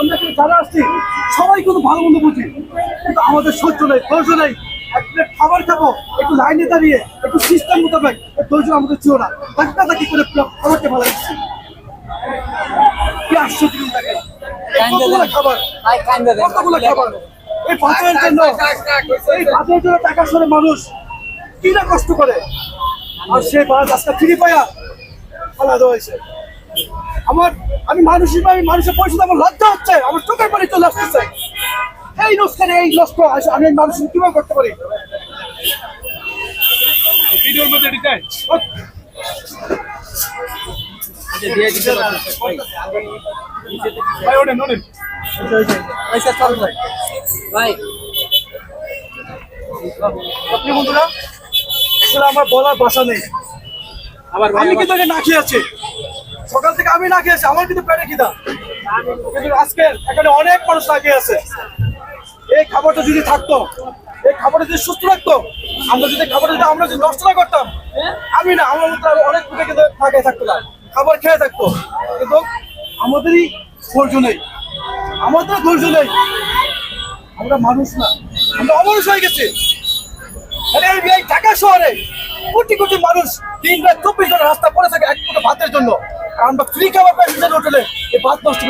আমরা এখানে যারা আসছি সবাই কিন্তু ভালো মন্দ বুঝি। কিন্তু আমাদের সহ্য নেই ধৈর্য নেই। এক প্লেট খাবার খাব একটু লাইনে দাঁড়িয়ে একটু সিস্টেম মোতাবেক ধৈর্য আমাদের ছিল না। ধাক্কা ধাক্কি করে পুরো খাবারটা ভালো দিচ্ছি কি আশ্চর্য দেখেন। খাবার? ভাই কান্দে দেন কতগুলো খাবার? এই ভাতের জন্য এই ভাতের জন্য টাকা সরে মানুষ। কি না কষ্ট করে। আর সে ভাত আজকে ফ্রি পায়া আলাদা হয়েছে আমার আমি মানুষ হিসেবে আমি মানুষের পরিষদ আমার লজ্জা হচ্ছে আমার চোখের পানি চলে আসতেছে। এই নষ্ট এই নষ্ট আমি মানুষ কীভাবে করতে পারি? ভিডিওর মধ্যে ডিজাইন ভাই ভাই ওঠেন ওঠেন। ভাই। ভাই। আপনি বন্ধুরা আসলে আমার বলার ভাষা নেই। আমি কিন্তু আগে না খেয়ে আছি। সকাল থেকে আমি না খেয়েছি, আমার কিন্তু পেটে খিদা। কিন্তু আজকে এখানে অনেক মানুষ না আছে। এই খাবারটা যদি থাকতো, এই খাবারটা যদি সুস্থ থাকতো, আমরা যদি খাবারটা যদি আমরা যদি নষ্ট না করতাম, আমি না, আমার মতো অনেক লোকে কিন্তু খেয়ে থাকতো না। খাবার খেয়ে থাকতো। কিন্তু আমাদেরই ধৈর্য নেই। আমাদের ধৈর্য নেই। আমরা মানুষ না। আমরা অমানুষ হয়ে গেছি। ঢাকা শহরে কোটি কোটি মানুষ দিন রাত চব্বিশ ঘণ্টা রাস্তা পড়ে থাকে এক ভাতের জন্য। আমরা ফ্রি খাবার পাই হোটেলে। এই ভাত নষ্ট